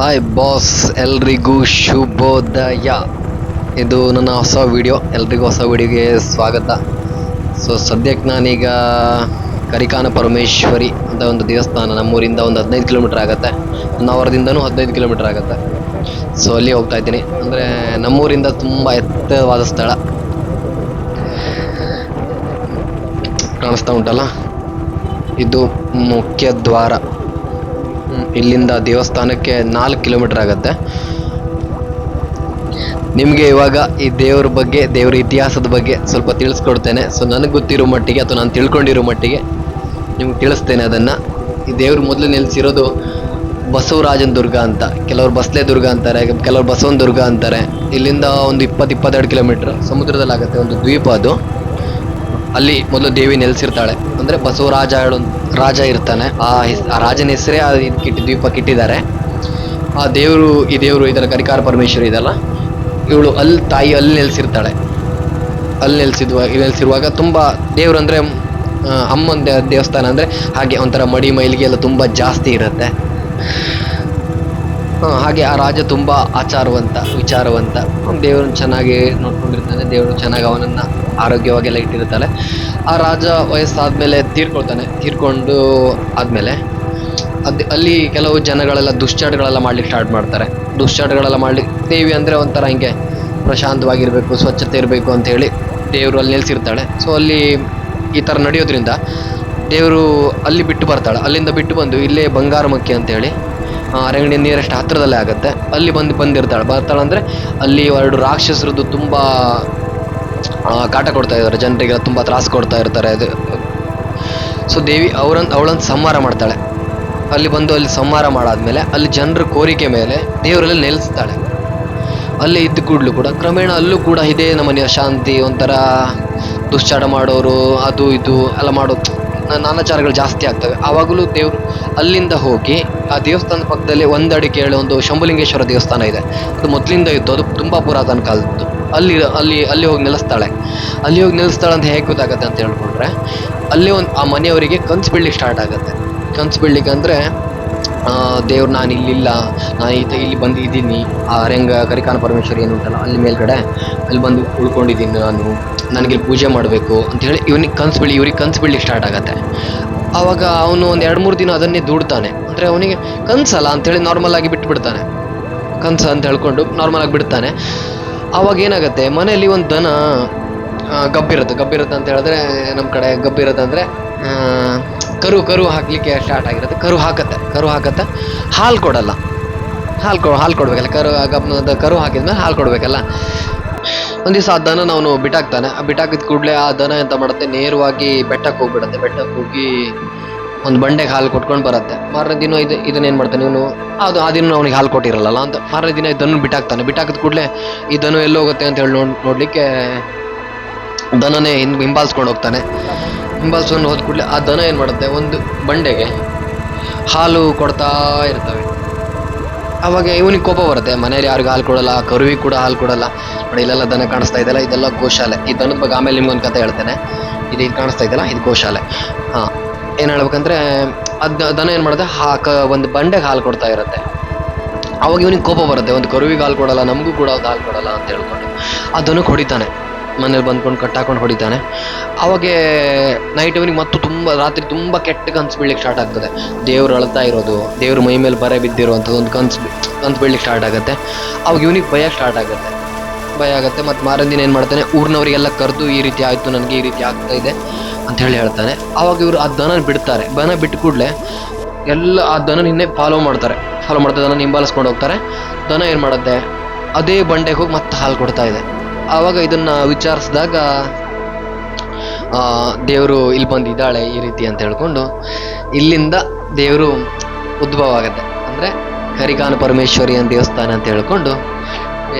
Hi boss ಎಲ್ರಿಗೂ ಶುಭೋದಯ. ಇದು ನನ್ನ ಹೊಸ ವಿಡಿಯೋ ಎಲ್ರಿಗೂ ಹೊಸ ವಿಡಿಯೋಗೆ ಸ್ವಾಗತ. ಸೊ ಸದ್ಯಕ್ಕೆ ನಾನೀಗ ಕರಿಕಾನ ಪರಮೇಶ್ವರಿ ಅಂತ ಒಂದು ದೇವಸ್ಥಾನ ನಮ್ಮೂರಿಂದ ಒಂದು ಹದಿನೈದು ಕಿಲೋಮೀಟ್ರ್ ಆಗುತ್ತೆ. ಹೊನ್ನಾವರದಿಂದನೂ ಹದಿನೈದು ಕಿಲೋಮೀಟ್ರ್ ಆಗುತ್ತೆ. ಸೊ ಅಲ್ಲಿ ಹೋಗ್ತಾ ಇದ್ದೀನಿ. ಅಂದರೆ ನಮ್ಮೂರಿಂದ ತುಂಬ ಎತ್ತರವಾದ ಸ್ಥಳ. ಕಾಣಿಸ್ತಾ ಉಂಟಲ್ಲ? ಇದು ಮುಖ್ಯ ದ್ವಾರ. ಇಲ್ಲಿಂದ ದೇವಸ್ಥಾನಕ್ಕೆ ನಾಲ್ಕು ಕಿಲೋಮೀಟರ್ ಆಗುತ್ತೆ. ನಿಮಗೆ ಇವಾಗ ಈ ದೇವ್ರ ಬಗ್ಗೆ, ದೇವ್ರ ಇತಿಹಾಸದ ಬಗ್ಗೆ ಸ್ವಲ್ಪ ತಿಳಿಸ್ಕೊಡ್ತೇನೆ. ಸೊ ನನಗೆ ಗೊತ್ತಿರೋ ಮಟ್ಟಿಗೆ ಅಥವಾ ನಾನು ತಿಳ್ಕೊಂಡಿರೋ ಮಟ್ಟಿಗೆ ನಿಮ್ಗೆ ತಿಳಿಸ್ತೇನೆ ಅದನ್ನು. ಈ ದೇವ್ರ ಮೊದಲು ನಿಲ್ಲಿಸಿರೋದು ಬಸವರಾಜನ ದುರ್ಗ ಅಂತ. ಕೆಲವರು ಬಸ್ಲೆ ದುರ್ಗ ಅಂತಾರೆ, ಕೆಲವರು ಬಸವನ ದುರ್ಗ ಅಂತಾರೆ. ಇಲ್ಲಿಂದ ಒಂದು ಇಪ್ಪತ್ತು, ಇಪ್ಪತ್ತೆರಡು ಕಿಲೋಮೀಟ್ರ್ ಸಮುದ್ರದಲ್ಲಾಗುತ್ತೆ, ಒಂದು ದ್ವೀಪ ಅದು. ಅಲ್ಲಿ ಮೊದಲು ದೇವಿ ನೆಲೆಸಿರ್ತಾಳೆ. ಅಂದ್ರೆ ಬಸವರಾಜ ರಾಜ ಇರ್ತಾನೆ. ಆ ರಾಜನ ಹೆಸರೇ ಆ ಇದ್ ಕಿಟ್ಟಿ, ದ್ವೀಪ ಕಿಟ್ಟಿದ್ದಾರೆ. ಆ ದೇವರು, ಈ ದೇವರು ಇದರ ಕರಿಕಾರ ಪರಮೇಶ್ವರಿ ಇದಲ್ಲ. ಇವಳು ಅಲ್ಲಿ ತಾಯಿ ಅಲ್ಲಿ ನೆಲೆಸಿರ್ತಾಳೆ. ಅಲ್ಲಿ ನೆಲೆಸಿದ್ವ, ನೆಲೆಸಿರುವಾಗ ತುಂಬಾ ದೇವ್ರು ಅಂದ್ರೆ ಅಮ್ಮನ ದೇವಸ್ಥಾನ ಅಂದ್ರೆ ಹಾಗೆ ಒಂಥರ ಮಡಿ ಮೈಲಿಗೆ ಎಲ್ಲ ತುಂಬಾ ಜಾಸ್ತಿ ಇರುತ್ತೆ. ಹಾಗೆ ಆ ರಾಜ ತುಂಬಾ ಆಚಾರವಂತ, ವಿಚಾರವಂತ. ದೇವ್ರನ್ನ ಚೆನ್ನಾಗಿ ನೋಡ್ಕೊಂಡಿರ್ತಾನೆ ದೇವರು ಚೆನ್ನಾಗಿ ಅವನನ್ನ ಆರೋಗ್ಯವಾಗೆಲ್ಲ ಇಟ್ಟಿರ್ತಾಳೆ. ಆ ರಾಜ ವಯಸ್ಸಾದ್ಮೇಲೆ ತೀರ್ಕೊಳ್ತಾನೆ. ತೀರ್ಕೊಂಡು ಆದ್ಮೇಲೆ ಅದ್ ಅಲ್ಲಿ ಕೆಲವು ಜನಗಳೆಲ್ಲ ದುಶ್ಚಟಗಳೆಲ್ಲ ಮಾಡ್ಲಿಕ್ಕೆ ಸ್ಟಾರ್ಟ್ ಮಾಡ್ತಾರೆ. ದುಶ್ಚಟಗಳೆಲ್ಲ ಮಾಡ್ಲಿಕ್ಕೆ ದೇವಿ ಅಂದ್ರೆ ಒಂಥರ ಹಿಂಗೆ ಪ್ರಶಾಂತವಾಗಿರ್ಬೇಕು, ಸ್ವಚ್ಛತೆ ಇರಬೇಕು ಅಂತ ಹೇಳಿ ದೇವರು ಅಲ್ಲಿ ನೆಲೆಸಿರ್ತಾಳೆ. ಸೊ ಅಲ್ಲಿ ಈ ಥರ ನಡೆಯೋದ್ರಿಂದ ದೇವರು ಅಲ್ಲಿ ಬಿಟ್ಟು ಬರ್ತಾಳೆ. ಅಲ್ಲಿಂದ ಬಿಟ್ಟು ಬಂದು ಇಲ್ಲೇ ಬಂಗಾರಮಕ್ಕಿ ಅಂತ ಹೇಳಿ ಅರಣ್ಯ ನಿಯರೆಸ್ಟ್ ಹತ್ತಿರದಲ್ಲೇ ಆಗುತ್ತೆ. ಅಲ್ಲಿ ಬಂದು ಬಂದಿರ್ತಾಳೆ. ಬರ್ತಾಳೆ ಅಂದರೆ ಅಲ್ಲಿ ಎರಡು ರಾಕ್ಷಸರದ್ದು ತುಂಬ ಕಾಟ ಕೊಡ್ತಾ ಇದ್ದಾರೆ. ಜನರಿಗೆ ತುಂಬ ತ್ರಾಸು ಕೊಡ್ತಾ ಇರ್ತಾರೆ. ಅದು, ಸೊ ದೇವಿ ಅವರನ್ನು ಅವಳನ್ನು ಸಂಹಾರ ಮಾಡ್ತಾಳೆ. ಅಲ್ಲಿ ಬಂದು ಅಲ್ಲಿ ಸಂಹಾರ ಮಾಡಾದ್ಮೇಲೆ ಅಲ್ಲಿ ಜನರ ಕೋರಿಕೆ ಮೇಲೆ ದೇವರಲ್ಲಿ ನೆಲೆಸ್ತಾಳೆ. ಅಲ್ಲೇ ಇದ್ದ ಕೂಡಲೂ ಕೂಡ, ಕ್ರಮೇಣ ಅಲ್ಲೂ ಕೂಡ ಇದೇ ನಮ್ಮನೆಯ ಶಾಂತಿ ಒಂಥರ ದುಶ್ಚಾಟ ಮಾಡೋರು, ಅದು ಇದು ಎಲ್ಲ ಮಾಡೋ ನ- ನಾನಾಚಾರಗಳು ಜಾಸ್ತಿ ಆಗ್ತವೆ. ಆವಾಗಲೂ ದೇವರು ಅಲ್ಲಿಂದ ಹೋಗಿ ಆ ದೇವಸ್ಥಾನದ ಪಕ್ಕದಲ್ಲಿ ಒಂದಡಿ ಕೇಳಿ ಒಂದು ಶಂಭುಲಿಂಗೇಶ್ವರ ದೇವಸ್ಥಾನ ಇದೆ. ಅದು ಮೊದಲಿಂದ ಇತ್ತು ಅದು ತುಂಬ ಪುರಾತನ ಕಾಲದ್ದು. ಅಲ್ಲಿ ಅಲ್ಲಿ ಅಲ್ಲಿ ಹೋಗಿ ನೆಲೆಸ್ತಾಳೆ. ಅಲ್ಲಿ ಹೋಗಿ ನೆಲೆಸ್ತಾಳೆ ಅಂತ ಹೇಗೆ ಗೊತ್ತಾಗತ್ತೆ ಅಂತ ಹೇಳ್ಕೊಂಡ್ರೆ, ಅಲ್ಲಿ ಒಂದು, ಆ ಮನೆಯವರಿಗೆ ಕನ್ಸು ಬೀಳ್ಲಿಕ್ಕೆ ಸ್ಟಾರ್ಟ್ ಆಗುತ್ತೆ. ಕನ್ಸು ಬೀಳ್ಲಿಕ್ಕೆ ಅಂದರೆ ದೇವ್ರು ನಾನು ಇಲ್ಲಿಲ್ಲ, ನಾನು ಈತ ಇಲ್ಲಿ ಬಂದು ಇದ್ದೀನಿ ಆ ರಂಗ ಕರಿಕಾನ ಪರಮೇಶ್ವರಿ ಏನು ಉಂಟಲ್ಲ, ಅಲ್ಲಿ ಮೇಲ್ಗಡೆ, ಅಲ್ಲಿ ಬಂದು ಉಳ್ಕೊಂಡಿದ್ದೀನಿ ನಾನು. ನನಗೆ ಪೂಜೆ ಮಾಡಬೇಕು ಹೇಳಿ ಇವನಿಗೆ ಕನ್ಸು ಬೀಳಿ, ಇವ್ರಿಗೆ ಕನ್ಸು ಬಿಳಿ ಸ್ಟಾರ್ಟ್ ಆಗುತ್ತೆ. ಆವಾಗ ಅವನು ಒಂದು ಎರಡು ಮೂರು ದಿನ ಅದನ್ನೇ ದೂಡ್ತಾನೆ. ಅಂದರೆ ಅವನಿಗೆ ಕನ್ಸಲ್ಲ ಅಂತೇಳಿ ನಾರ್ಮಲ್ ಆಗಿ ಬಿಟ್ಬಿಡ್ತಾನೆ. ಕನ್ಸು ಅಂತ ಹೇಳ್ಕೊಂಡು ನಾರ್ಮಲ್ ಆಗಿ ಬಿಡ್ತಾನೆ. ಆವಾಗ ಏನಾಗುತ್ತೆ, ಮನೆಯಲ್ಲಿ ಒಂದು ದನ ಗಬ್ಬಿರುತ್ತೆ. ಗಬ್ಬಿರುತ್ತೆ ಅಂತ ಹೇಳಿದ್ರೆ ನಮ್ಮ ಕಡೆ ಗಬ್ಬಿರುತ್ತೆ ಅಂದರೆ ಕರು ಕರು ಹಾಕಲಿಕ್ಕೆ ಸ್ಟಾರ್ಟ್ ಆಗಿರುತ್ತೆ. ಕರು ಹಾಕತ್ತೆ ಕರು ಹಾಕತ್ತೆ. ಹಾಲು ಕೊಡಲ್ಲ. ಹಾಲು ಕೊ, ಹಾಲು ಕೊಡಬೇಕಲ್ಲ. ಕರು, ಗಬ್ ಕರು ಹಾಕಿದ್ಮೇಲೆ ಹಾಲು ಕೊಡಬೇಕಲ್ಲ. ಒಂದು ದಿವಸ ಆ ದನ ಅವನು ಬಿಟ್ಟಾಕ್ತಾನೆ. ಆ ಬಿಟ್ಟಾಕಿದ ಕೂಡಲೇ ಆ ದನ ಎಂತ ಮಾಡುತ್ತೆ, ನೇರವಾಗಿ ಬೆಟ್ಟಕ್ಕೆ ಹೋಗ್ಬಿಡುತ್ತೆ. ಬೆಟ್ಟಕ್ಕೆ ಹೋಗಿ ಒಂದು ಬಂಡೆಗೆ ಹಾಲು ಕೊಟ್ಕೊಂಡು ಬರುತ್ತೆ. ಮಾರನೇ ದಿನ ಇದು ಇದನ್ನ ಏನು ಮಾಡ್ತಾನೆ ಇವನು? ಅದು ಆ ದಿನ ಅವನಿಗೆ ಹಾಲು ಕೊಟ್ಟಿರಲ್ಲ ಅಂತ. ಮಾರನೇ ದಿನ ಇದನ್ನು ಬಿಟ್ಟಾಕ್ತಾನೆ. ಬಿಟ್ಟಾಕಿದ ಕೂಡಲೇ ಈ ದನ ಎಲ್ಲೋಗುತ್ತೆ ಅಂತ ಹೇಳಿ ನೋಡ್, ನೋಡಲಿಕ್ಕೆ ದನನೇ ಹಿಂದ್, ಹಿಂಬಾಲಿಸ್ಕೊಂಡು ಹೋಗ್ತಾನೆ. ಹಿಂಬಾಲಿಸ್ಕೊಂಡು ಹೋದ ಕೂಡಲೇ ಆ ದನ ಏನು ಮಾಡುತ್ತೆ? ಒಂದು ಬಂಡೆಗೆ ಹಾಲು ಕೊಡ್ತಾ ಇರ್ತವೆ. ಅವಾಗ ಇವನಿಗೆ ಕೋಪ ಬರುತ್ತೆ. ಮನೇಲಿ ಯಾರಿಗೂ ಹಾಲು ಕೊಡಲ್ಲ ಕರುವಿ ಕೂಡ ಹಾಲು ಕೊಡಲ್ಲ. ನೋಡಿ, ಇಲ್ಲೆಲ್ಲ ದನ ಕಾಣಿಸ್ತಾ ಇದೆಯಲ್ಲ ಇದೆಲ್ಲ ಗೋಶಾಲೆ. ಈ ದನದ ಬಗ್ಗೆ ಆಮೇಲೆ ನಿಮ್ಗೊಂದು ಕತೆ ಹೇಳ್ತೇನೆ. ಇದು ಇದು ಕಾಣಿಸ್ತಾ ಇದೆಯಲ್ಲ, ಇದು ಗೋಶಾಲೆ. ಹಾಂ, ಏನು ಹೇಳ್ಬೇಕಂದ್ರೆ, ಅದು ದನ ಏನು ಮಾಡುತ್ತೆ ಕ ಒಂದು ಬಂಡೆಗೆ ಹಾಲು ಕೊಡ್ತಾ ಇರುತ್ತೆ. ಅವಾಗ ಇವನಿಗೆ ಕೋಪ ಬರುತ್ತೆ. ಒಂದು ಕರುವಿಗೆ ಹಾಲು ಕೊಡಲ್ಲ, ನಮಗೂ ಕೂಡ ಹಾಲು ಕೊಡಲ್ಲ ಅಂತ ಹೇಳ್ಕೊಂಡು. ಆ ದನಕ್ಕೆ ಹೊಡಿತಾನೆ ಮನೇಲಿ ಬಂದ್ಕೊಂಡು ಕಟ್ಟಾಕೊಂಡು ಹೊಡಿತಾನೆ. ಅವಾಗ ನೈಟ್ ಇವನಿಗೆ ಮತ್ತು ತುಂಬ, ರಾತ್ರಿ ತುಂಬ ಕೆಟ್ಟ ಕನ್ಸು ಬೀಳಲಿಕ್ಕೆ ಸ್ಟಾರ್ಟ್ ಆಗ್ತದೆ. ದೇವ್ರು ಅಳ್ತಾ ಇರೋದು, ದೇವ್ರ ಮೈ ಮೇಲೆ ಬರೆ ಬಿದ್ದಿರುವಂಥದ್ದು ಒಂದು ಕನ್ಸು ಕನ್ಸು ಬೀಳಲಿಕ್ಕೆ ಸ್ಟಾರ್ಟ್ ಆಗುತ್ತೆ. ಅವಾಗ ಇವನಿಗೆ ಭಯ ಸ್ಟಾರ್ಟ್ ಆಗುತ್ತೆ. ಭಯ ಆಗುತ್ತೆ, ಮತ್ತು ಮಾರನೇ ದಿನ ಏನು ಮಾಡ್ತಾನೆ, ಊರಿನವರಿಗೆಲ್ಲ ಕರೆದು ಈ ರೀತಿ ಆಯಿತು, ನನಗೆ ಈ ರೀತಿ ಆಗ್ತಾ ಇದೆ ಅಂತ ಹೇಳಿ ಹೇಳ್ತಾನೆ. ಅವಾಗ ಇವರು ಆ ದನ ಬಿಡ್ತಾರೆ. ದನ ಬಿಟ್ಟು ಕೂಡಲೇ ಎಲ್ಲ ಆ ದನ ನಿನ್ನೆ ಫಾಲೋ ಮಾಡ್ತಾರೆ. ಫಾಲೋ ಮಾಡ್ತಾ ದನ ಹಿಂಬಾಲಿಸ್ಕೊಂಡು ಹೋಗ್ತಾರೆ. ದನ ಏನು ಮಾಡುತ್ತೆ, ಅದೇ ಬಂಡೆಗೆ ಹೋಗಿ ಮತ್ತೆ ಹಾಲು ಕೊಡ್ತಾ ಇದೆ. ಆವಾಗ ಇದನ್ನ ವಿಚಾರಿಸಿದಾಗ ದೇವರು ಇಲ್ಲಿ ಬಂದಿದ್ದಾಳೆ ಈ ರೀತಿ ಅಂತ ಹೇಳ್ಕೊಂಡು, ಇಲ್ಲಿಂದ ದೇವರು ಉದ್ಭವ ಆಗುತ್ತೆ ಅಂದರೆ ಕರಿಕಾನ ಪರಮೇಶ್ವರಿ ಅಂತ ದೇವಸ್ಥಾನ ಅಂತ ಹೇಳ್ಕೊಂಡು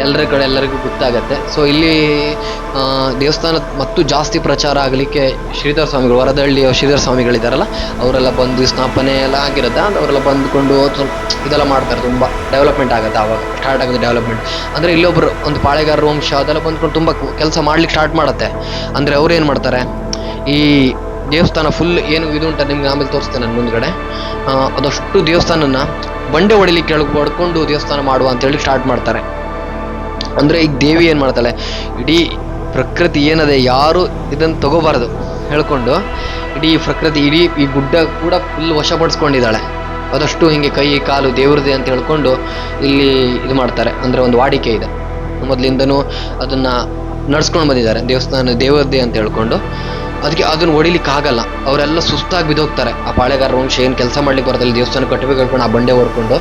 ಎಲ್ಲರ ಕಡೆ ಎಲ್ಲರಿಗೂ ಗೊತ್ತಾಗತ್ತೆ. ಸೊ ಇಲ್ಲಿ ದೇವಸ್ಥಾನ ಮತ್ತು ಜಾಸ್ತಿ ಪ್ರಚಾರ ಆಗಲಿಕ್ಕೆ ಶ್ರೀಧರ ಸ್ವಾಮಿಗಳು, ವರದಹಳ್ಳಿಯ ಶ್ರೀಧರ ಸ್ವಾಮಿಗಳಿದ್ದಾರಲ್ಲ ಅವರೆಲ್ಲ ಬಂದು ಸ್ಥಾಪನೆ ಎಲ್ಲ ಆಗಿರುತ್ತೆ. ಅವರೆಲ್ಲ ಬಂದುಕೊಂಡು ಸ್ವಲ್ಪ ಇದೆಲ್ಲ ಮಾಡ್ತಾರೆ, ತುಂಬ ಡೆವಲಪ್ಮೆಂಟ್ ಆಗುತ್ತೆ ಆವಾಗ ಸ್ಟಾರ್ಟ್ ಆಗುತ್ತೆ ಡೆವಲಪ್ಮೆಂಟ್ ಅಂದರೆ ಇಲ್ಲೊಬ್ರು ಒಂದು ಪಾಳೆಗಾರರು, ವಂಶ, ಅದೆಲ್ಲ ಬಂದ್ಕೊಂಡು ತುಂಬ ಕೆಲಸ ಮಾಡ್ಲಿಕ್ಕೆ ಸ್ಟಾರ್ಟ್ ಮಾಡುತ್ತೆ. ಅಂದರೆ ಅವ್ರು ಏನು ಮಾಡ್ತಾರೆ, ಈ ದೇವಸ್ಥಾನ ಫುಲ್ ಏನು ಇದು ಉಂಟ ನಿಮ್ಗೆ ಆಮೇಲೆ ತೋರಿಸ್ತೇನೆ ನಾನು ಮುಂದ್ಗಡೆ. ಅದಷ್ಟು ದೇವಸ್ಥಾನನ ಬಂಡೆ ಹೊಡಿಲಿಕ್ಕೆ ಕೆಳಗೆ ಪಡ್ಕೊಂಡು ದೇವಸ್ಥಾನ ಮಾಡುವ ಅಂತೇಳಿ ಸ್ಟಾರ್ಟ್ ಮಾಡ್ತಾರೆ. ಅಂದ್ರೆ ಈಗ ದೇವಿ ಏನು ಮಾಡ್ತಾಳೆ? ಇಡೀ ಪ್ರಕೃತಿ ಏನದೆ, ಯಾರು ಇದನ್ನ ತಗೋಬಾರದು ಹೇಳ್ಕೊಂಡು, ಇಡೀ ಪ್ರಕೃತಿ, ಇಡೀ ಈ ಗುಡ್ಡ ಕೂಡ ಫುಲ್ ವಶಪಡಿಸ್ಕೊಂಡಿದ್ದಾಳೆ. ಅದಷ್ಟು ಹಿಂಗೆ ಕೈ, ಕಾಲು ದೇವ್ರದೇ ಅಂತ ಹೇಳ್ಕೊಂಡು ಇಲ್ಲಿ ಇದು ಮಾಡ್ತಾರೆ. ಅಂದ್ರೆ ಒಂದು ವಾಡಿಕೆ ಇದೆ. ಮೊದಲಿಂದನೂ ಅದನ್ನ ನಡ್ಸ್ಕೊಂಡು ಬಂದಿದ್ದಾರೆ. ದೇವಸ್ಥಾನ ದೇವರದೇ ಅಂತ ಹೇಳ್ಕೊಂಡು. ಅದಕ್ಕೆ ಅದನ್ನ ಹೊಡಿಲಿಕ್ಕೆ ಆಗಲ್ಲ. ಅವರೆಲ್ಲ ಸುಸ್ತಾಗಿ ಬಿದ್ದೋಗ್ತಾರೆ. ಆ ಪಾಳೆಗಾರ ವಂಶ ಏನು ಕೆಲಸ ಮಾಡ್ಲಿಕ್ಕೆ ಬರೋದಿಲ್ಲ ದೇವಸ್ಥಾನ ಕಟ್ಟಬೇಕು ಹೇಳ್ಕೊಂಡು ಆ ಬಂಡೆ ಹೊಡ್ಕೊಂಡು.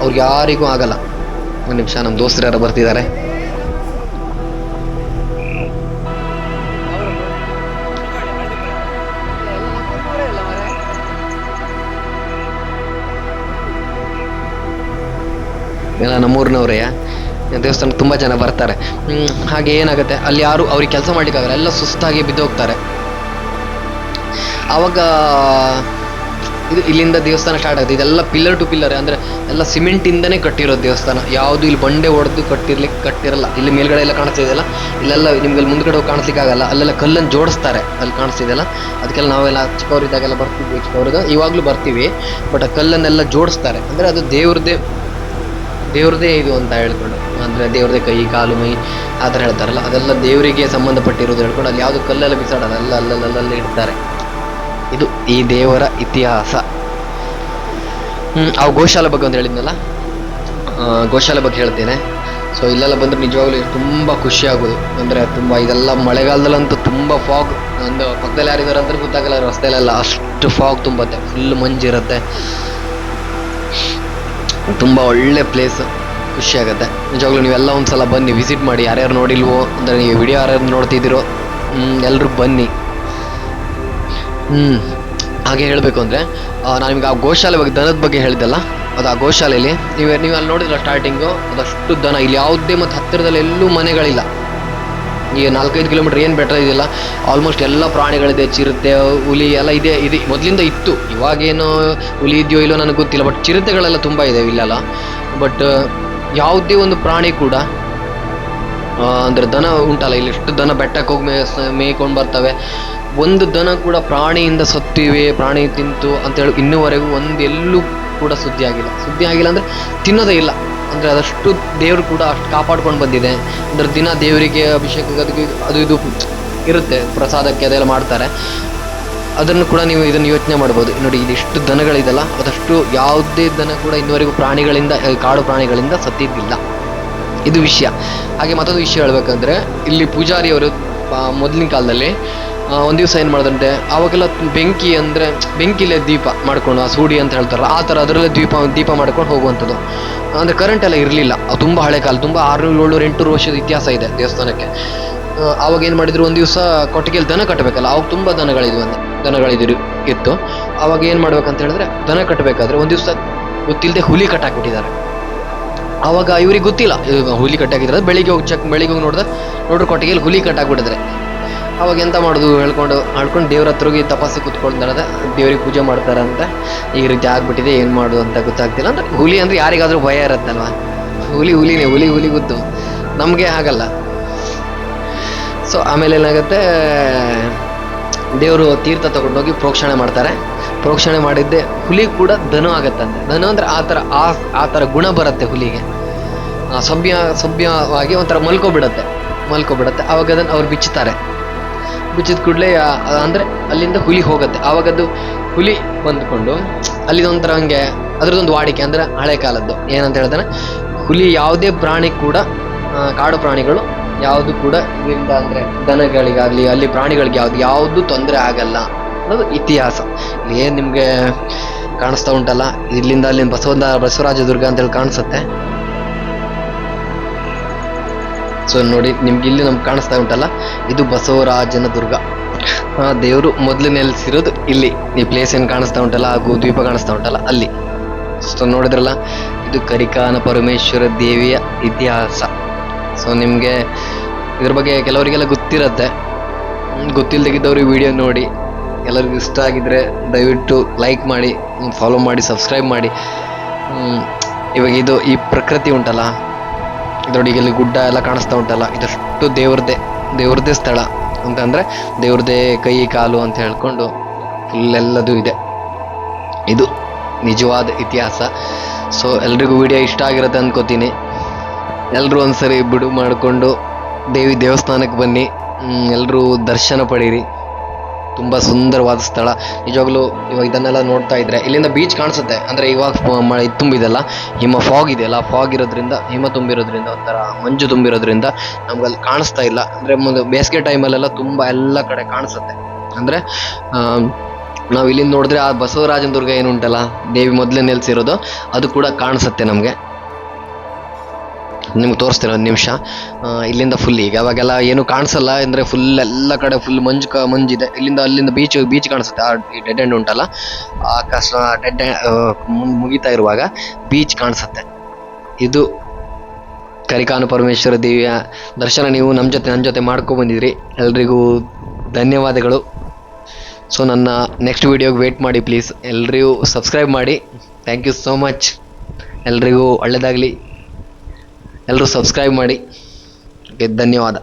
ಅವ್ರಿಗೆ ಯಾರಿಗೂ ಆಗಲ್ಲ. ಒಂದು ನಿಮಿಷ ನಮ್ಮ ದೋಸ್ತರು ಯಾರು ಬರ್ತಿದ್ದಾರೆ ಎಲ್ಲ ನಮ್ಮೂರಿನವರೇ ದೇವಸ್ಥಾನಕ್ಕೆ ತುಂಬ ಜನ ಬರ್ತಾರೆ. ಹಾಗೆ ಏನಾಗುತ್ತೆ, ಅಲ್ಲಿ ಯಾರು ಅವ್ರಿಗೆ ಕೆಲಸ ಮಾಡ್ಲಿಕ್ಕಾಗಲ್ಲ, ಎಲ್ಲ ಸುಸ್ತಾಗಿ ಬಿದ್ದೋಗ್ತಾರೆ. ಆವಾಗ ಇದು ಇಲ್ಲಿಂದ ದೇವಸ್ಥಾನ ಸ್ಟಾರ್ಟ್ ಆಗುತ್ತೆ. ಇದೆಲ್ಲ ಪಿಲ್ಲರ್ ಟು ಪಿಲ್ಲರ್ ಅಂದ್ರೆ ಎಲ್ಲ ಸಿಮೆಂಟ್ ಇಂದನೇ ಕಟ್ಟಿರೋ ದೇವಸ್ಥಾನ. ಯಾವುದು ಇಲ್ಲಿ ಬಂಡೆ ಹೊಡೆದು ಕಟ್ಟಿರ್ಲಿಕ್ಕೆ ಕಟ್ಟಿರಲ್ಲ. ಇಲ್ಲಿ ಮೇಲ್ಗಡೆ ಎಲ್ಲ ಕಾಣಿಸ್ತಿದೆಯಲ್ಲ ಇಲ್ಲೆಲ್ಲ ನಿಮ್ಗೆ ಅಲ್ಲಿ ಮುಂದ್ಗಡೆ ಹೋಗಿ ಕಾಣಿಸ್ಲಿಕ್ಕೆ ಆಗಲ್ಲ ಅಲ್ಲೆಲ್ಲ ಕಲ್ಲನ್ನು ಜೋಡಿಸ್ತಾರೆ. ಅಲ್ಲಿ ಕಾಣಿಸ್ತಿದೆಯಲ್ಲ ಅದಕ್ಕೆಲ್ಲ ನಾವೆಲ್ಲ ಚಿಕ್ಕವರಿದ್ದಾಗೆಲ್ಲ ಬರ್ತಿದ್ವಿ. ಚಿಕ್ಕವ್ರಿಗೆ ಇವಾಗಲೂ ಬರ್ತೀವಿ. ಬಟ್ ಆ ಕಲ್ಲನ್ನೆಲ್ಲ ಜೋಡಿಸ್ತಾರೆ. ಅಂದ್ರೆ ಅದು ದೇವ್ರದ್ದೇ ದೇವ್ರದೇ ಇದು ಅಂತ ಹೇಳ್ಕೊಂಡು. ಅಂದ್ರೆ ದೇವ್ರದೇ ಕೈ, ಕಾಲು, ಮೈ ಆ ಥರ ಹೇಳ್ತಾರಲ್ಲ. ಅದೆಲ್ಲ ದೇವರಿಗೆ ಸಂಬಂಧಪಟ್ಟಿರೋದು ಹೇಳ್ಕೊಂಡು ಅಲ್ಲಿ ಯಾವುದು ಕಲ್ಲೆಲ್ಲ ಬಿಸಾಡಲ್ಲ. ಅಲ್ಲ ಅಲ್ಲಲ್ಲಲ್ಲಿ ಇಡ್ತಾರೆ. ಇದು ಈ ದೇವರ ಇತಿಹಾಸ. ಆ ಗೋಶಾಲೆ ಬಗ್ಗೆ ಅಂತ ಹೇಳಿದ್ನಲ್ಲ? ಗೋಶಾಲೆ ಬಗ್ಗೆ ಹೇಳ್ತೇನೆ. ಸೊ ಇಲ್ಲೆಲ್ಲ ಬಂದ್ರೆ ನಿಜವಾಗ್ಲೂ ತುಂಬ ಖುಷಿ ಆಗೋದು. ಅಂದ್ರೆ ತುಂಬ ಇದೆಲ್ಲ ಮಳೆಗಾಲದಲ್ಲಂತೂ ತುಂಬ ಫಾಗ್ ಒಂದು ಪಕ್ಕದಲ್ಲಿ ಯಾರಿದ್ದಾರೆ ಅಂದ್ರೆ ಗೊತ್ತಾಗಲ್ಲ ರಸ್ತೆಯಲ್ಲೆಲ್ಲ ಅಷ್ಟು ಫಾಗ್ ತುಂಬತ್ತೆ. ಫುಲ್ ಮಂಜಿರುತ್ತೆ. ತುಂಬ ಒಳ್ಳೆ ಪ್ಲೇಸ್ ಖುಷಿ ಆಗುತ್ತೆ. ನಿಜವಾಗ್ಲೂ ನೀವೆಲ್ಲ ಒಂದ್ಸಲ ಬನ್ನಿ ವಿಸಿಟ್ ಮಾಡಿ. ಯಾರ್ಯಾರು ನೋಡಿಲ್ವೋ, ಅಂದರೆ ನೀವು ವಿಡಿಯೋ ಯಾರ್ಯಾರು ನೋಡ್ತಿದ್ದೀರೋ ಎಲ್ಲರೂ ಬನ್ನಿ. ಹ್ಮ್. ಹಾಗೆ ಹೇಳಬೇಕು ಅಂದರೆ ನಾನು ನಿಮ್ಗೆ ಆ ಗೋಶಾಲೆ ಬಗ್ಗೆ, ದನದ ಬಗ್ಗೆ ಹೇಳಿದ್ದಲ್ಲ, ಅದು ಆ ಗೋಶಾಲೆಯಲ್ಲಿ ನೀವು ನೀವು ಅಲ್ಲಿ ನೋಡಿದ್ರೆ ಸ್ಟಾರ್ಟಿಂಗು ಅದಷ್ಟು ದನ, ಇಲ್ಲಿ ಯಾವುದೇ ಮತ್ತು ಹತ್ತಿರದಲ್ಲಿ ಎಲ್ಲೂ ಮನೆಗಳಿಲ್ಲ. ಈ ನಾಲ್ಕೈದು ಕಿಲೋಮೀಟರ್ ಏನು ಬೆಟರ್ ಇದೆಯಲ್ಲ ಆಲ್ಮೋಸ್ಟ್ ಎಲ್ಲ ಪ್ರಾಣಿಗಳಿದೆ, ಚಿರತೆ, ಹುಲಿ, ಎಲ್ಲ ಇದೆ ಇದೆ. ಮೊದಲಿಂದ ಇತ್ತು. ಇವಾಗೇನು ಹುಲಿ ಇದೆಯೋ ಇಲ್ಲೋ ನನಗೆ ಗೊತ್ತಿಲ್ಲ. ಬಟ್ ಚಿರತೆಗಳೆಲ್ಲ ತುಂಬ ಇದೆ ಇಲ್ಲೆಲ್ಲ. ಬಟ್ ಯಾವುದೇ ಒಂದು ಪ್ರಾಣಿ ಕೂಡ ಅಂದ್ರೆ ದನ ಉಂಟಲ್ಲ ಇಲ್ಲಿ ಎಷ್ಟು ದನ ಬೆಟ್ಟಕ್ಕೆ ಹೋಗಿ ಮೇ ಮೇಯ್ಕೊಂಡು ಬರ್ತವೆ. ಒಂದು ದನ ಕೂಡ ಪ್ರಾಣಿಯಿಂದ ಸತ್ತಿವೆ, ಪ್ರಾಣಿ ತಿಂತು ಅಂತೇಳಿ ಇನ್ನೂವರೆಗೂ ಒಂದು ಎಲ್ಲೂ ಕೂಡ ಸುದ್ದಿ ಆಗಿಲ್ಲ. ಸುದ್ದಿ ಆಗಿಲ್ಲ ಅಂದರೆ ತಿನ್ನೋದೇ ಇಲ್ಲ. ಅಂದರೆ ಅದಷ್ಟು ದೇವರು ಕೂಡ ಅಷ್ಟು ಕಾಪಾಡ್ಕೊಂಡು ಬಂದಿದೆ. ಅಂದರೆ ದಿನ ದೇವರಿಗೆ ಅಭಿಷೇಕ ಅದಕ್ಕೆ ಅದು ಇದು ಇರುತ್ತೆ, ಪ್ರಸಾದಕ್ಕೆ ಅದೆಲ್ಲ ಮಾಡ್ತಾರೆ. ಅದನ್ನು ಕೂಡ ನೀವು ಇದನ್ನು ಯೋಚನೆ ಮಾಡ್ಬೋದು. ನೋಡಿ, ಇದಿಷ್ಟು ದನಗಳಿದೆಲ್ಲ, ಅದಷ್ಟು ಯಾವುದೇ ದನ ಕೂಡ ಇನ್ನುವರೆಗೂ ಪ್ರಾಣಿಗಳಿಂದ, ಕಾಡು ಪ್ರಾಣಿಗಳಿಂದ ಸತ್ತಿದ್ದಿಲ್ಲ. ಇದು ವಿಷಯ. ಹಾಗೆ ಮತ್ತೊಂದು ವಿಷಯ ಹೇಳ್ಬೇಕಂದ್ರೆ, ಇಲ್ಲಿ ಪೂಜಾರಿಯವರು ಮೊದಲಿನ ಕಾಲದಲ್ಲಿ ಒಂದು ದಿವಸ ಏನು ಮಾಡಿದಂತೆ, ಅವಾಗೆಲ್ಲ ಬೆಂಕಿ ಅಂದರೆ, ಬೆಂಕಿಲೇ ದೀಪ ಮಾಡ್ಕೊಂಡು, ಆ ಸೂಡಿ ಅಂತ ಹೇಳ್ತಾರಲ್ಲ, ಆ ಥರ ಅದರಲ್ಲೇ ದೀಪ ದೀಪ ಮಾಡ್ಕೊಂಡು ಹೋಗುವಂಥದ್ದು. ಅಂದರೆ ಕರೆಂಟ್ ಎಲ್ಲ ಇರಲಿಲ್ಲ. ತುಂಬ ಹಳೆ ಕಾಲ, ತುಂಬ ಆರುನೂರು ಏಳ್ನೂರು, ಎಂಟುನೂರು ವರ್ಷದ ಇತಿಹಾಸ ಇದೆ ದೇವಸ್ಥಾನಕ್ಕೆ. ಅವಾಗ ಏನು ಮಾಡಿದ್ರು, ಒಂದು ದಿವಸ ಕೊಟ್ಟಿಗೆಯಲ್ಲಿ ದನ ಕಟ್ಟಬೇಕಲ್ಲ ಅವಾಗ ತುಂಬ ದನಗಳಿದ್ವು ಅಂತ ದನಗಳಿದ್ರು ಇತ್ತು. ಅವಾಗ ಏನು ಮಾಡ್ಬೇಕಂತ ಹೇಳಿದ್ರೆ, ದನ ಕಟ್ಟಬೇಕಾದ್ರೆ ಒಂದು ದಿವಸ ಗೊತ್ತಿಲ್ಲದೆ ಹುಲಿ ಕಟ್ಟಾಕ್ಬಿಟ್ಟಿದ್ದಾರೆ. ಆವಾಗ ಇವ್ರಿಗೆ ಗೊತ್ತಿಲ್ಲ. ಹುಲಿ ಕಟ್ಟಾಕಿದ್ರೆ ಬೆಳಿಗ್ಗೆ ಹೋಗಿ ಚೆಕ್ ಬೆಳಿಗ್ಗೆ ಹೋಗಿ ನೋಡಿದ್ರೆ ನೋಡ್ರಿ ಕೊಟ್ಟಿಗೆಯಲ್ಲಿ ಹುಲಿ ಕಟ್ಟಾಕ್ಬಿಟ್ಟಿದ್ರೆ ಅವಾಗ ಎಂತ ಮಾಡೋದು ಹೇಳ್ಕೊಂಡು ಆಡ್ಕೊಂಡು ದೇವ್ರ ಹತ್ರ ಹೋಗಿ ತಪಸ್ಸಿ ಕೂತ್ಕೊಳ್ತಾರೆ ದೇವ್ರಿಗೆ ಪೂಜೆ ಮಾಡ್ತಾರಂತೆ. ಈ ರೀತಿ ಆಗ್ಬಿಟ್ಟಿದೆ, ಏನು ಮಾಡೋದು ಅಂತ ಗೊತ್ತಾಗ್ತಿಲ್ಲ. ಅಂದ್ರೆ ಹುಲಿ ಅಂದ್ರೆ ಯಾರಿಗಾದ್ರೂ ಭಯ ಇರುತ್ತಲ್ವ? ಹುಲಿ ಹುಲಿನೇ, ಹುಲಿ ಹುಲಿ ಗೊತ್ತು ನಮಗೆ ಆಗಲ್ಲ ಸೊ ಆಮೇಲೆ ಏನಾಗುತ್ತೆ, ದೇವರು ತೀರ್ಥ ತಗೊಂಡೋಗಿ ಪ್ರೋಕ್ಷಣೆ ಮಾಡ್ತಾರೆ. ಪ್ರೋಕ್ಷಣೆ ಮಾಡಿದ್ದೆ. ಹುಲಿ ಕೂಡ ದನ ಆಗತ್ತಂತೆ ದನ ಅಂದ್ರೆ ಆ ಥರ ಆ ಆ ಥರ ಗುಣ ಬರುತ್ತೆ ಹುಲಿಗೆ. ಸಭ್ಯ ಸಭ್ಯವಾಗಿ ಒಂಥರ ಮಲ್ಕೊಬಿಡತ್ತೆ. ಮಲ್ಕೊಬಿಡತ್ತೆ. ಅವಾಗ ಅದನ್ನು ಅವ್ರು ಬಿಚ್ಚುತ್ತಾರೆ. ಬಿಚ್ಚಿದ ಕೂಡಲೇ ಅಂದರೆ ಅಲ್ಲಿಂದ ಹುಲಿ ಹೋಗುತ್ತೆ. ಅವಾಗದ್ದು ಹುಲಿ ಬಂದ್ಕೊಂಡು ಅಲ್ಲಿದೊಂಥರ ಹಂಗೆ ಅದ್ರದ್ದೊಂದು ವಾಡಿಕೆ, ಅಂದ್ರೆ ಹಳೆ ಕಾಲದ್ದು. ಏನಂತ ಹೇಳ್ತಾನೆ, ಹುಲಿ ಯಾವುದೇ ಪ್ರಾಣಿ ಕೂಡ ಕಾಡು ಪ್ರಾಣಿಗಳು ಯಾವುದು ಕೂಡ ಇದರಿಂದ ಅಂದರೆ ದನಗಳಿಗಾಗಲಿ ಅಲ್ಲಿ ಪ್ರಾಣಿಗಳಿಗೆ ಯಾವ್ದು ಯಾವುದು ತೊಂದರೆ ಆಗಲ್ಲ. ಅನ್ನೋದು ಇತಿಹಾಸ. ಏನು ನಿಮಗೆ ಕಾಣಿಸ್ತಾ ಉಂಟಲ್ಲ? ಇಲ್ಲಿಂದ ಅಲ್ಲಿ ಬಸವನ, ಬಸವರಾಜ ಅಂತ ಹೇಳಿ ಕಾಣಿಸುತ್ತೆ. ಸೊ ನೋಡಿ, ನಿಮ್ಗೆ ಇಲ್ಲಿ ನಮ್ಗೆ ಕಾಣಿಸ್ತಾ ಉಂಟಲ್ಲ? ಇದು ಬಸವರಾಜನ ದುರ್ಗ. ದೇವರು ಮೊದಲು ನೆಲೆಸಿರೋದು ಇಲ್ಲಿ. ಈ ಪ್ಲೇಸ್ ಏನು ಕಾಣಿಸ್ತಾ ಉಂಟಲ್ಲ? ಹಾಗೂ ದ್ವೀಪ ಕಾಣಿಸ್ತಾ ಉಂಟಲ್ಲ ಅಲ್ಲಿ. ಸೊ ನೋಡಿದ್ರಲ್ಲ? ಇದು ಕರಿಕಾನ ಪರಮೇಶ್ವರ ದೇವಿಯ ಇತಿಹಾಸ. ಸೊ ನಿಮಗೆ ಇದ್ರ ಬಗ್ಗೆ ಕೆಲವರಿಗೆಲ್ಲ ಗೊತ್ತಿರತ್ತೆ. ಗೊತ್ತಿಲ್ಲದಿದ್ದವರು ವಿಡಿಯೋ ನೋಡಿ. ಎಲ್ಲರಿಗೂ ಇಷ್ಟ ಆಗಿದ್ರೆ ದಯವಿಟ್ಟು ಲೈಕ್ ಮಾಡಿ ಫಾಲೋ ಮಾಡಿ ಸಬ್ಸ್ಕ್ರೈಬ್ ಮಾಡಿ. ಇವಾಗ ಇದು ಈ ಪ್ರಕೃತಿ ಉಂಟಲ್ಲ? ನೋಡಿ, ಇಲ್ಲಿ ಗುಡ್ಡ ಎಲ್ಲ ಕಾಣಿಸ್ತಾ ಉಂಟಲ್ಲ? ಇದಷ್ಟು ದೇವ್ರದ್ದೇ ದೇವ್ರದ್ದೇ ಸ್ಥಳ. ಅಂತಂದರೆ ದೇವ್ರದ್ದೇ ಕೈ, ಕಾಲು ಅಂತ ಹೇಳ್ಕೊಂಡು ಫುಲ್ ಎಲ್ಲದೂ ಇದೆ. ಇದು ನಿಜವಾದ ಇತಿಹಾಸ. ಸೊ ಎಲ್ರಿಗೂ ವಿಡಿಯೋ ಇಷ್ಟ ಆಗಿರುತ್ತೆ ಅಂದ್ಕೋತೀನಿ ಎಲ್ಲರೂ ಒಂದ್ಸರಿ ಬಿಡು ಮಾಡಿಕೊಂಡು ದೇವಿ ದೇವಸ್ಥಾನಕ್ಕೆ ಬನ್ನಿ. ಎಲ್ಲರೂ ದರ್ಶನ ಪಡೀರಿ. ತುಂಬ ಸುಂದರವಾದ ಸ್ಥಳ. ನಿಜವಾಗ್ಲೂ ಇವಾಗ ಇದನ್ನೆಲ್ಲ ನೋಡ್ತಾ ಇದ್ರೆ ಇಲ್ಲಿಂದ ಬೀಚ್ ಕಾಣಿಸುತ್ತೆ. ಅಂದರೆ ಇವಾಗ ಮಳೆ ತುಂಬಿದೆಲ್ಲ. ಹಿಮ ಫಾಗ್ ಇದೆಯಲ್ಲ ಫಾಗ್ ಇರೋದ್ರಿಂದ, ಹಿಮ ತುಂಬಿರೋದ್ರಿಂದ, ಒಂಥರ ಮಂಜು ತುಂಬಿರೋದ್ರಿಂದ ನಮ್ಗಲ್ಲಿ ಕಾಣಿಸ್ತಾ ಇಲ್ಲ. ಅಂದರೆ ಮುಂದೆ ಬೇಸಿಗೆ ಟೈಮಲ್ಲೆಲ್ಲ ತುಂಬ ಎಲ್ಲ ಕಡೆ ಕಾಣಿಸುತ್ತೆ. ಅಂದರೆ ನಾವು ಇಲ್ಲಿಂದ ನೋಡಿದ್ರೆ ಆ ಬಸವರಾಜನ ದುರ್ಗ ಏನು ಉಂಟಲ್ಲ ದೇವಿ ಮೊದಲೇ ನೆಲೆಸಿರೋದು, ಅದು ಕೂಡ ಕಾಣಿಸುತ್ತೆ ನಮಗೆ. ನಿಮ್ಗೆ ತೋರಿಸ್ತೀನಿ ಒಂದು ನಿಮಿಷ. ಇಲ್ಲಿಂದ ಫುಲ್ ಈಗ ಅವಾಗೆಲ್ಲ ಏನು ಕಾಣಿಸಲ್ಲ, ಅಂದರೆ ಫುಲ್ ಎಲ್ಲ ಕಡೆ ಫುಲ್ ಮಂಜು ಕ, ಮಂಜಿದೆ. ಇಲ್ಲಿಂದ ಅಲ್ಲಿಂದ ಬೀಚ್ ಬೀಚ್ ಕಾಣಿಸುತ್ತೆ. ಆ ಡೆಡ್ ಎಂಡ್ ಉಂಟಲ್ಲ? ಆಕಾಶ ಡೆಡ್ ಮುಗಿತಾ ಇರುವಾಗ ಬೀಚ್ ಕಾಣಿಸುತ್ತೆ. ಇದು ಕರಿಕಾನು ಪರಮೇಶ್ವರ ದೇವಿಯ ದರ್ಶನ. ನೀವು ನಮ್ಮ ಜೊತೆ ನನ್ನ ಜೊತೆ ಮಾಡ್ಕೊ ಬಂದಿದ್ರಿ. ಎಲ್ರಿಗೂ ಧನ್ಯವಾದಗಳು. ಸೊ ನನ್ನ ನೆಕ್ಸ್ಟ್ ವೀಡಿಯೋಗೆ ವೇಟ್ ಮಾಡಿ ಪ್ಲೀಸ್ ಎಲ್ರಿಗೂ ಸಬ್ಸ್ಕ್ರೈಬ್ ಮಾಡಿ. ಥ್ಯಾಂಕ್ ಯು ಸೋ ಮಚ್ ಎಲ್ರಿಗೂ ಒಳ್ಳೆಯದಾಗಲಿ ಎಲ್ಲರೂ ಸಬ್ಸ್ಕ್ರೈಬ್ ಮಾಡಿ. ಧನ್ಯವಾದ.